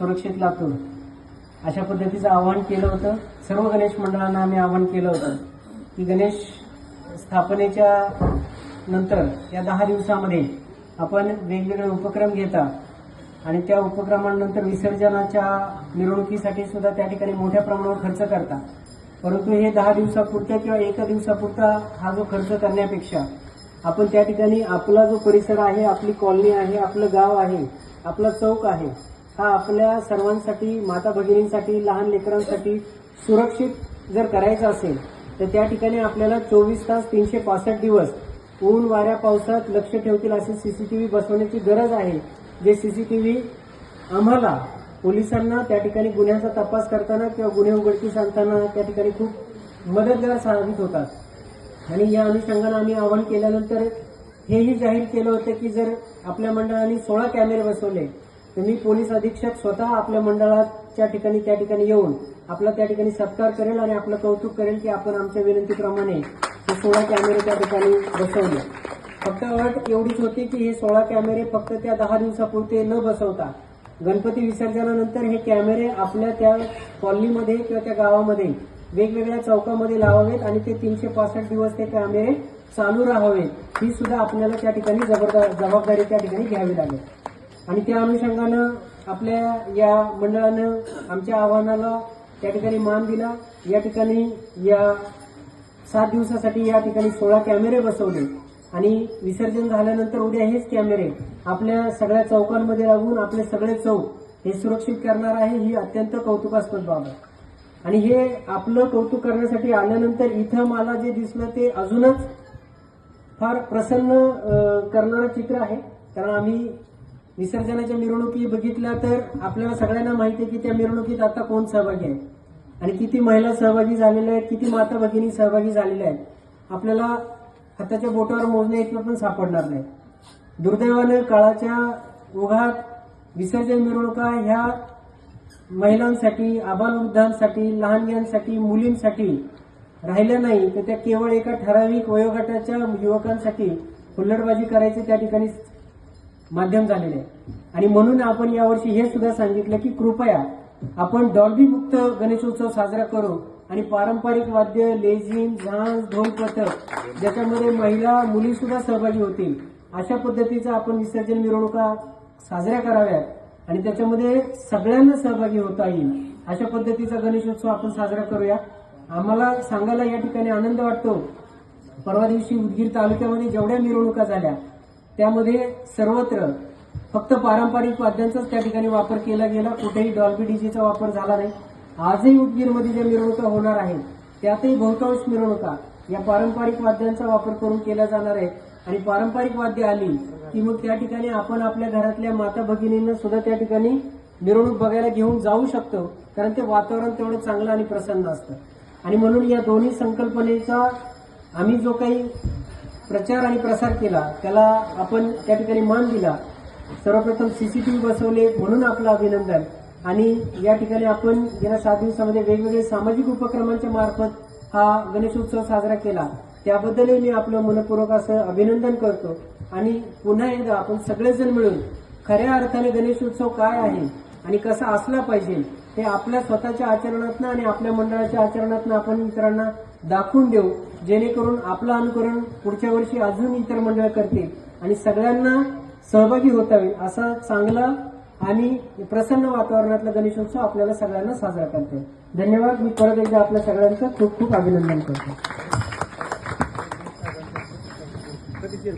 सुरक्षित लातूर. अशा पद्धतीचं आवाहन केलं होतं. सर्व गणेश मंडळांना आम्ही आवाहन केलं होतं की गणेश स्थापनेच्या नंतर या दहा दिवसामध्ये आपण वेगवेगळे उपक्रम घेता आणि त्या उपक्रमानंतर विसर्जनाच्या मिरवणुकीसाठी सुद्धा त्या ठिकाणी मोठ्या प्रमाणावर खर्च करता. परंतु हे दहा दिवसापुरता किंवा एका दिवसापुरता हा जो खर्च करण्यापेक्षा आपण त्या ठिकाणी आपला जो परिसर आहे आपली कॉलनी आहे आपलं गाव आहे आपला चौक आहे हा आपल्या सर्वांसाठी माता भगिनींसाठी लहान लेकरांसाठी सुरक्षित जर करायचा असेल तर त्या ठिकाणी आपल्याला चोवीस तास तीनशे पासष्ट दिवस ऊन वाऱ्या पावसात लक्ष ठेवतील असे सीसीटीव्ही बसवण्याची गरज आहे. जे सीसीटीव्ही आम्हाला पोलिसांना त्या ठिकाणी गुन्ह्याचा तपास करताना किंवा गुन्हे उघडकीस आणताना त्या ठिकाणी खूप मदतगार साबित होतात. आणि या अनुषंगानं आम्ही आवाहन केल्यानंतर हेही जाहीर केलं होतं की जर आपल्या मंडळाने सोळा कॅमेरे बसवले तुम्ही पोलीस अधीक्षक स्वतः आपल्या मंडळाच्या ठिकाणी त्या ठिकाणी येऊन आपला त्या ठिकाणी सत्कार करेल आणि आपलं कौतुक करेल की आपण आमच्या विनंतीप्रमाणे हे सोळा कॅमेरे त्या ठिकाणी बसवले. फक्त अट एवढीच होती की हे सोळा कॅमेरे फक्त त्या दहा दिवसापुरते न बसवता गणपती विसर्जनानंतर हे कॅमेरे आपल्या त्या कॉलनीमध्ये किंवा त्या गावामध्ये वेगवेगळ्या चौकामध्ये लावावेत आणि ते तीनशे पासष्ट दिवस ते कॅमेरे चालू राहावेत ही सुद्धा आपल्याला त्या ठिकाणी जबरदस्त जबाबदारी त्या ठिकाणी घ्यावी लागेल. आणि त्या अनुषंगानं आपल्या या मंडळानं आमच्या आव्हानाला त्या ठिकाणी मान दिला. या ठिकाणी या सात दिवसासाठी या ठिकाणी सोळा कॅमेरे बसवले. आणि विसर्जन झाल्यानंतर उद्या हेच कॅमेरे आपल्या सगळ्या चौकांमध्ये लागून आपले सगळे चौक हे सुरक्षित करणार आहे ही अत्यंत कौतुकास्पद बाब आहे आणि हे आपलं कौतुक करण्यासाठी आल्यानंतर इथं मला जे दिसलं ते अजूनच फार प्रसन्न करणारं चित्र आहे. कारण आम्ही विसर्जनाच्या मिरवणुकी बघितल्या तर आपल्याला सगळ्यांना माहिती आहे की त्या मिरवणुकीत आता कोण सहभागी आहे. आणि किती महिला सहभागी झालेल्या आहेत किती माता भगिनी सहभागी झालेल्या आहेत आपल्याला हाताच्या बोटावर मोजण्या इतकं पण सापडणार नाही. दुर्दैवानं काळाच्या ओघात विसर्जन मिरवणुका ह्या महिलांसाठी आबालवृद्धांसाठी लहानग्यांसाठी मुलींसाठी राहिल्या नाही. तर त्या केवळ एका ठराविक वयोगटाच्या युवकांसाठी हुल्लडबाजी करायचे त्या ठिकाणी माध्यम झालेले आहे. आणि म्हणून आपण यावर्षी हे सुद्धा सांगितलं की कृपया आपण डॉल्बी मुक्त गणेशोत्सव साजरा करू आणि पारंपरिक वाद्य लेझिम झांज ढोल पथक ज्याच्यामध्ये महिला मुली सुद्धा सहभागी होतील अशा पद्धतीचा आपण विसर्जन मिरवणुका साजऱ्या कराव्यात आणि त्याच्यामध्ये सगळ्यांना सहभागी होता येईल अशा पद्धतीचा गणेशोत्सव आपण साजरा करूया. आम्हाला सांगायला या ठिकाणी आनंद वाटतो. परवा दिवशी उदगीर तालुक्यामध्ये जेवढ्या मिरवणुका झाल्या त्यामध्ये सर्वत्र फक्त पारंपरिक वाद्यांचाच त्या ठिकाणी वापर केला गेला. कुठेही डॉल्बी डीजेचा वापर झाला नाही. आजही उदगीरमध्ये ज्या मिरवणुका होणार आहेत त्यातही बहुतांश मिरवणुका या पारंपरिक वाद्यांचा वापर करून केल्या जाणार आहेत. आणि पारंपरिक वाद्य आली की मग त्या ठिकाणी आपण आपल्या घरातल्या माता भगिनींना सुद्धा त्या ठिकाणी मिरवणूक बघायला घेऊन जाऊ शकतो. कारण ते वातावरण तेवढं चांगलं आणि प्रसन्न असतं. आणि म्हणून या दोन्ही संकल्पनेचा आम्ही जो काही प्रचार आणि प्रसार केला त्याला आपण त्या ठिकाणी मान दिला. सर्वप्रथम सीसीटीव्ही बसवले म्हणून आपलं अभिनंदन. आणि या ठिकाणी आपण गेल्या सात दिवसामध्ये वेगवेगळे सामाजिक उपक्रमांच्या मार्फत हा गणेशोत्सव साजरा केला. त्याबद्दलही मी आपलं मनपूर्वक असं अभिनंदन करतो. आणि पुन्हा एकदा आपण सगळेजण मिळून खऱ्या अर्थाने गणेशोत्सव काय आहे आणि कसा असला पाहिजे हे आपल्या स्वतःच्या आचरणातनं आणि आपल्या मंडळाच्या आचरणातनं आपण इतरांना दाखवून देऊ जेणेकरून आपलं अनुकरण पुढच्या वर्षी अजून इतर मंडळ करतील आणि सगळ्यांना सहभागी होता येईल असा चांगला आणि प्रसन्न वातावरणातला गणेशोत्सव आपल्याला सगळ्यांना साजरा करतो धन्यवाद. मी परत एकदा आपल्या सगळ्यांचं खूप खूप अभिनंदन करतो.